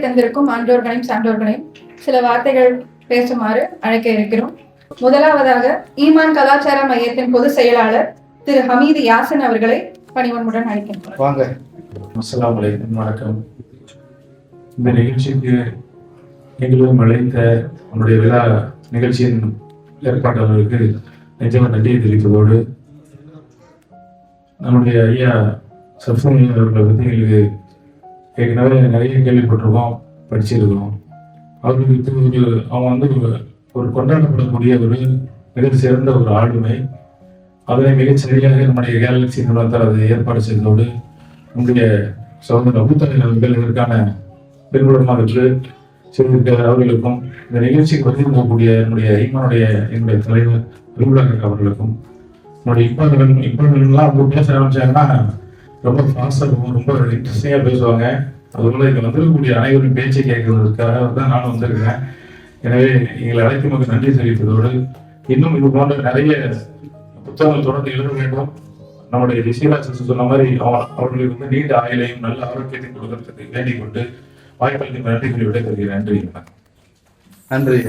தந்திருக்கும் ஆண்டோர்களையும் சான்றோர்களையும் சில வார்த்தைகள் பேசுமாறு அழைக்க இருக்கிறோம். முதலாவதாக ஈமான் கலாச்சார மையத்தின் பொதுச் செயலாளர் திரு ஹமீது யாசன் அவர்களை பணிவன்புடன் அழைக்கின்றோம். வாங்க. அஸ்ஸலாமு அலைக்கும். வணக்கம். இந்த நிகழ்ச்சிக்கு எங்களும் அழைத்த நம்முடைய விழா நிகழ்ச்சியின் ஏற்பாட்டாளர்களுக்கு நிஜம நன்றியை தெரிவிப்பதோடு நம்முடைய ஐயா சப்சனி அவர்களை பற்றி எங்களுக்கு ஏற்கனவே நிறைய கேள்விப்பட்டிருக்கோம் படிச்சிருக்கோம். அவருக்கு இது ஒரு அவங்க வந்து ஒரு- கொண்டாடப்படக்கூடிய ஒரு மிக சிறந்த ஒரு ஆளுமை. அதனை மிகச் சரியாக நம்முடைய கேலக்சி நிறுவனத்தால் அதை ஏற்பாடு செய்ததோடு நம்முடைய சகோதரர் அபுத்தலை அவர்கள் இதற்கான பின்புலமாக இருந்து செய்திருக்க அவர்களுக்கும் இந்த நிகழ்ச்சிக்கு வந்திருக்கக்கூடிய என்னுடைய ஐமனுடைய என்னுடைய தலைவர் அலுவலக அவர்களுக்கும் என்னுடைய இப்பாளர்கள் இப்பாளர்கள்லாம் அவங்க பேச ஆரம்பிச்சாங்கன்னா ரொம்ப ஃபாஸ்டாக இருக்கும் ரொம்ப இன்ட்ரெஸ்டிங்காக பேசுவாங்க. அதுபோல் இங்கே வந்திருக்கக்கூடிய அனைவரும் பேச்சை கேட்கறதுக்காக தான் நானும் வந்திருக்கிறேன் எனவே எங்களை அழைத்தமைக்கு நன்றி தெரிவிப்பதோடு இன்னும் இது போன்ற நிறைய புத்தகங்கள் தொடர்ந்து எழுத வேண்டும். நம்முடைய ரிஷிராஜ் சொன்ன மாதிரி அவர்களுக்கு வந்து நீண்ட ஆயுளையும் நல்ல ஆரோக்கியத்தையும் கொடுக்கறதுக்கு வேண்டிக் கொண்டு வாய்ப்பளிக்கும் நன்றி கூறி தருகிறேன் நன்றி நன்றி